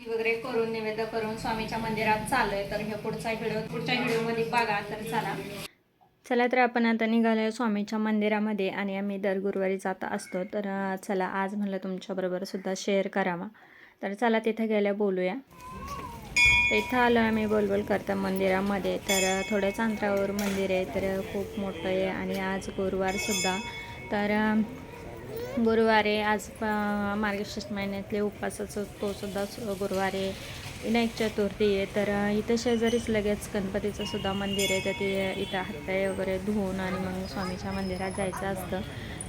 ती वगैरे करून निवेद करून स्वामीच्या मंदिरात चाललोय. तर हे पुढचा व्हिडिओ पुढच्या व्हिडिओमध्ये बघा तर चला. चला तर आपण आता निघालो स्वामीच्या मंदिरामध्ये आणि आम्ही दर गुरुवारी जात असतो. तर चला आज म्हणलं तुमच्याबरोबर सुद्धा शेअर करावा. तर चला तिथं गेल्या बोलूया. इथं आलो आम्ही बोलबोल करता मंदिरामध्ये. तर थोड्याच अंतरावर मंदिर आहे तर खूप मोठं आहे आणि आज गुरुवारसुद्धा तर गुरुवारे आज प- मार्गशीर्ष महिन्यातले उपवासाचं तो सुद्धा विनायक चतुर्थी आहे. तर इथं शेजारीच लगेच गणपतीचं सुद्धा मंदिर आहे. तर ते इथं हातपाय वगैरे धुवून आणि मग स्वामीच्या मंदिरात जायचं असतं.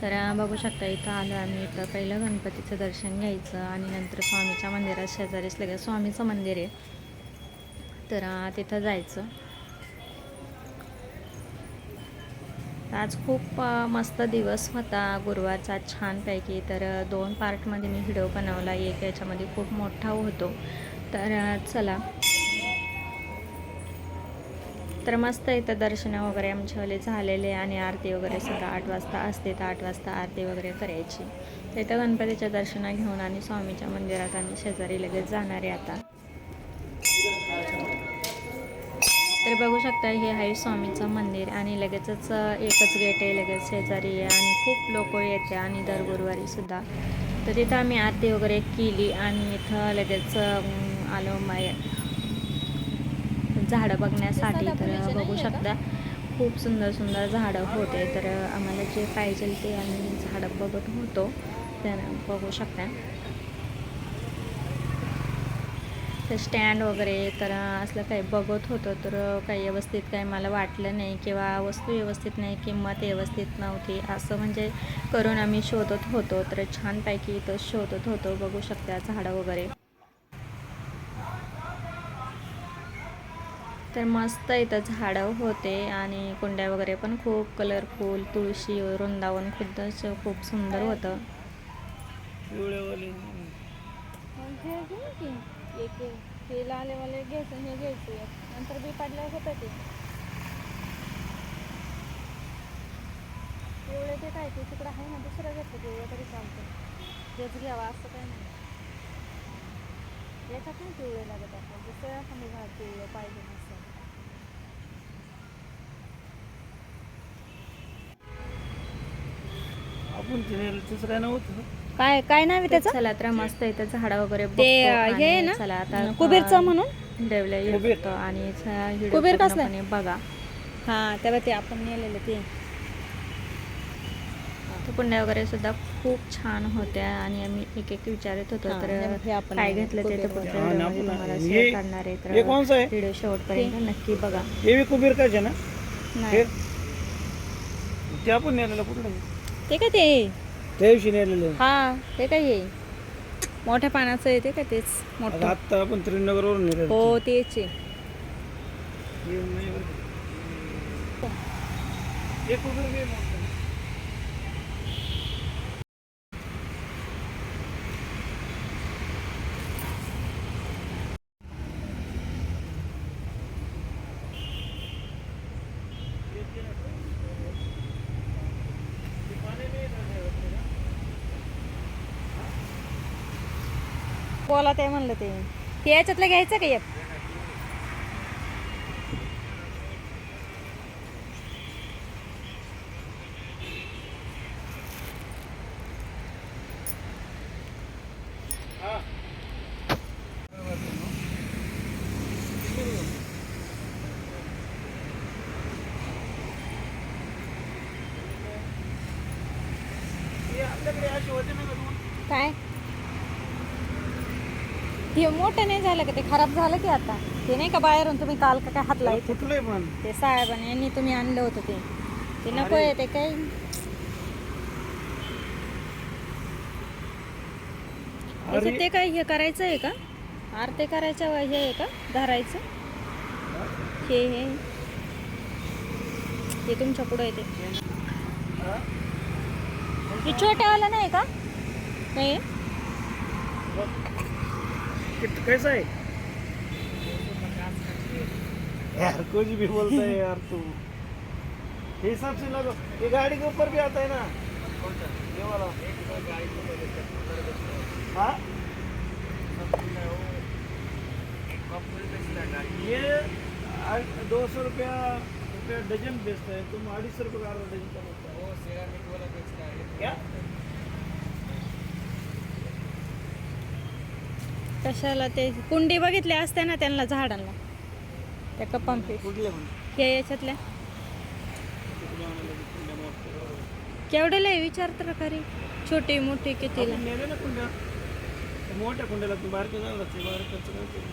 तर बघू शकता इथं आलो आम्ही. इथं पहिलं गणपतीचं दर्शन घ्यायचं आणि नंतर स्वामीच्या मंदिरात शेजारीच लगेच स्वामीचं मंदिर आहे. तर तिथं जायचं. आज खूप मस्त दिवस होता. गुरुवारचा छानपैकी. तर दोन पार्टमध्ये मी व्हिडिओ बनवला. एक याच्यामध्ये खूप मोठा होतो. तर चला. तर मस्त इथं दर्शन वगैरे आमच्यावाले झालेले आणि आरती वगैरे सुद्धा आठ वाजता असते. तर आठ वाजता आरती वगैरे करायची. तर इथं गणपतीच्या दर्शना घेऊन आणि स्वामीच्या मंदिरात आणि शेजारी लगेच जाणार आहे आता. तर बघू शकता हे आहे स्वामीचं मंदिर आणि लगेचच एकच गेट आहे लगेच शेजारी आहे आणि खूप लोक येते आणि दर गुरुवारी सुद्धा. तर तिथं आम्ही आरती वगैरे केली आणि इथं लगेच आलो माय झाडं बघण्यासाठी तर बघू शकता खूप सुंदर सुंदर झाडं होते. तर आम्हाला जे पाहिजे ते आम्ही झाडं बघत होतो. तर बघू शकता. तर स्टँड वगैरे तर असलं काही बघत होतं तर काही व्यवस्थित काही मला वाटलं नाही किंवा वस्तू व्यवस्थित नाही किंमत व्यवस्थित नव्हती. असं म्हणजे करून आम्ही शोधत होतो तर छानपैकी इथं शोधत होतो बघू शकता झाडं वगैरे. तर मस्त इथं झाडं होते आणि कुंड्या वगैरे पण खूप कलरफुल तुळशी वृंदावन खुद्द असं खूप सुंदर होतं. एक. ते लालेवाले घ्यायचं हे घ्यायचं नंतर बी पाडल्यावर होतं ते. पिवळे ते काय ते तिकडं आहे ना दुसरं घेतलं पिवळं तरी चालतं. तेच घ्यावा असं काय नाही. याच्यात पण पिवळे लागत आपण दुसऱ्या कमी झाड पिवळं पाहिजे नसतं. आपण तिने नव्हतं. काय काय नाव आहे त्याचं? चला तर मस्त इथं झाडं वगैरे ते, बघतो हे आहे ना? चला आता कुबेरचं म्हणून? डेवल्या कुबेर. येतो आणि व्हिडिओ कुबेर कसलं? पूर्णपणे बघा. हां तेव्हा ते आपण नेलेलं ते. तर कुंड्या वगैरे सुद्धा खूप छान होत्या आणि आम्ही एक एक विचारत होतो हां, तर हे आपण काय घेतलं ते तर कुबेर पुढच्या ना, व्हिडिओमध्ये आपण- तुम्हाला शेअर करणार आहे हे तर आहे? व्हिडिओ शेवटपर्यंत नक्की बघा. हे बी कुबेर ना? नाही. ते आपण नेलेलं कुठलं ते काय ते? त्या दिवशी नेलेलं. हा ते काय आहे. मोठ्या पानाचं आहे ते काय तेच मोठं. आता आपण त्रिनगरवरून नेलेलं हो तेच आहे. नाही बरं का. कुबेर बी मोठं. बोला ते म्हणलं ते ते याच्यातलं घ्यायचं का एक हे काय ते मोठं नाही झालं का ते खराब झालं की आता. ते नाही का बाहेरून तुम्ही काल का काय हात लावते? कुठलंय पण. ते साहेबांनी यांनी तुम्ही आणलं होतं ते. ते नको आहे ते याचं ते काय हे करायचं आहे का? आरते करायचं हे आहे का? धरायचं? हे हे. ते तुमच्या पुढं आहे ते. हा? हे छोट्यावाला नाही का? नाही? कित- कैसा है? यार कुछ भी बोलता है यार तू। हिसाब से लगो ये गाड़ी के ऊपर भी आता है ना? ये वाला। हाँ? ये दो सौ रुपया रुपया डजन बेचता है तुम अढ़ी सौ रुपये का डजन का बेचता है। क्या? कशाला ते कुंडी बघितल्या असत्या ना त्यांना झाडांना. त्या कपांपी हे याच्यातल्या. केवढ्याला आहे विचार तर खरी. छोटी मोठी कितीला? त्या मोठ्या कुंड्याला तू बाहेर जाणार लागते बाहेर खर्च नाही केला.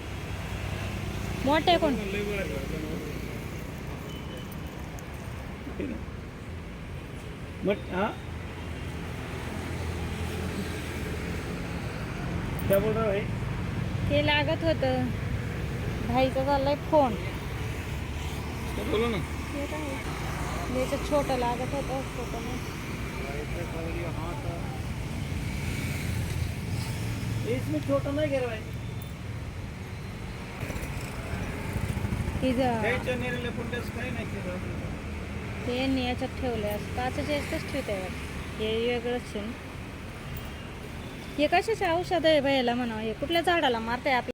मोठे कोण? लय क्या बोल रहा है? ते लागत होतं. भाईचा चाललाय फोन क्या बोलो ना? याचं छोटं लागत होतं छोटं नाही. इसमें छोटा ते यांनी याच्यात ठेवलंय. असं काचेच्या याच्यातच ठेवते हे वेगळंच आहे. ना. हे कशाचे औषध आहे बायला म्हणा हे कुठल्या झाडाला मारताय आपल्या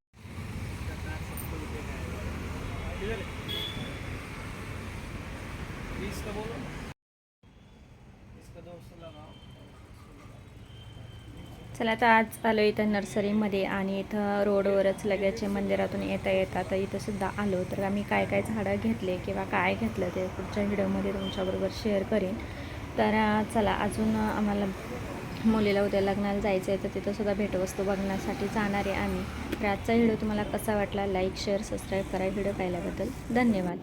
चला आता आज आलो इथं नर्सरीमध्ये आणि इथं रोडवरच लगेच मंदिरातून येता येता तर इथं सुद्धा आलो. तर आम्ही काय काय झाडं घेतले किंवा काय घेतलं ते पुढच्या व्हिडिओमध्ये तुमच्याबरोबर शेअर करेन. तर चला अजून आम्हाला मुलीला उद्या लग्नाला जायचं आहे तर तिथंसुद्धा भेटवस्तू बघण्यासाठी जाणार आहे आम्ही. तर आजचा व्हिडिओ तुम्हाला कसा वाटला लाईक शेअर सबस्क्राईब करा व्हिडिओ पाहिल्याबद्दल. धन्यवाद.